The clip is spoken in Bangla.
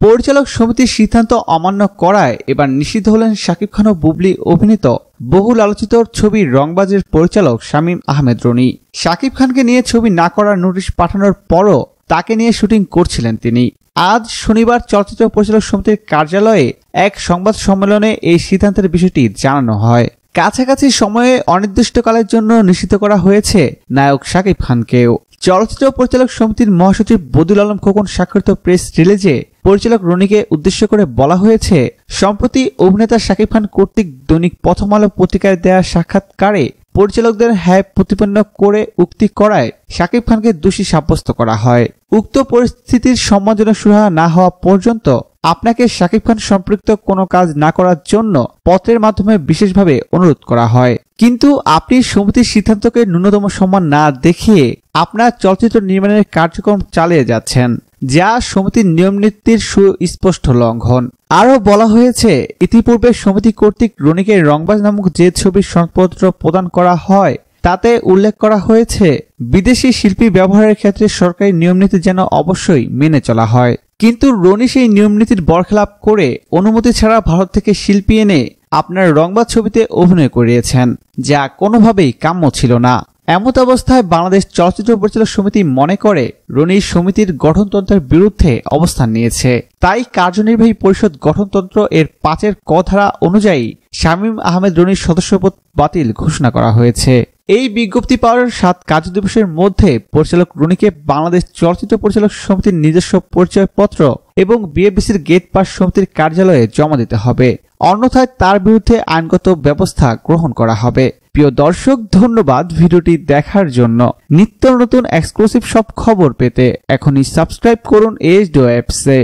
পরিচালক সমিতির সিদ্ধান্ত অমান্য করায় এবার নিষিদ্ধ হলেন শাকিব খান ও বুবলি অভিনীত বহুল আলোচিত ছবি রংবাজের পরিচালক শামীম আহমেদ রনি। শাকিব খানকে নিয়ে ছবি না করার নোটিশ পাঠানোর পরও তাকে নিয়ে শুটিং করছিলেন তিনি। আজ শনিবার চলচ্চিত্র পরিচালক সমিতির কার্যালয়ে এক সংবাদ সম্মেলনে এই সিদ্ধান্তের বিষয়টি জানানো হয়। কাছাকাছি সময়ে অনির্দিষ্টকালের জন্য নিষিদ্ধ করা হয়েছে নায়ক শাকিব খানকেও। চলচ্চিত্র পরিচালক সমিতির মহাসচিব বদুল আলম খোকন স্বাক্ষরিত প্রেস রিলিজে পরিচালক রনিকে উদ্দেশ্য করে বলা হয়েছে, সম্প্রতি অভিনেতা শাকিব খান কর্তৃক দৈনিক প্রথম আলো পত্রিকায় দেওয়া সাক্ষাৎকারে পরিচালকদের হ্যায় প্রতিপন্ন করে উক্তি করায় শাকিব খানকে দোষী সাব্যস্ত করা হয়। উক্ত পরিস্থিতির সম্মানজনক সুরাহা না হওয়া পর্যন্ত আপনাকে শাকিব খান সম্পৃক্ত কোনো কাজ না করার জন্য পত্রের মাধ্যমে বিশেষভাবে অনুরোধ করা হয়। কিন্তু আপনি সমিতির সিদ্ধান্তকে ন্যূনতম সম্মান না দেখিয়ে আপনার চলচ্চিত্র নির্মাণের কার্যক্রম চালিয়ে যাচ্ছেন। যা সমিতির নিয়মনীতির সুস্পষ্ট লঙ্ঘন। আরও বলা হয়েছে, ইতিপূর্বে সমিতি কর্তৃক রনিকে রংবাজ নামক যে ছবির সনদপত্র প্রদান করা হয়, তাতে উল্লেখ করা হয়েছে, বিদেশি শিল্পী ব্যবহারের ক্ষেত্রে সরকারি নিয়মনীতি যেন অবশ্যই মেনে চলা হয়। কিন্তু রনি সেই নিয়মনীতির বরখেলাপ করে অনুমতি ছাড়া ভারত থেকে শিল্পী এনে আপনার রংবাদ ছবিতে অভিনয় করিয়েছেন, যা কোনোভাবেই কাম্য ছিল না। এমত অবস্থায় বাংলাদেশ চলচ্চিত্র পরিচালক সমিতি মনে করে রনি সমিতির গঠনতন্ত্রের বিরুদ্ধে অবস্থান নিয়েছে। তাই কার্যনির্বাহী পরিষদ গঠনতন্ত্র এর পাঁচের কধারা অনুযায়ী শামীম আহমেদ রনির সদস্যপদ বাতিল ঘোষণা করা হয়েছে। এই বিজ্ঞপ্তি পাওয়ার সাত কার্য দিবসের মধ্যে পরিচালক রনিকে বাংলাদেশ চলচ্চিত্র পরিচালক সমিতির নিজস্ব পরিচয়পত্র এবং বিএবিসির গেট পাস সমিতির কার্যালয়ে জমা দিতে হবে। অন্যথায় তার বিরুদ্ধে আইনগত ব্যবস্থা গ্রহণ করা হবে। প্রিয় দর্শক, ধন্যবাদ ভিডিওটি দেখার জন্য। নিত্য নতুন এক্সক্লুসিভ সব খবর পেতে এখনই সাবস্ক্রাইব করুন এইচ ডো অ্যাপসে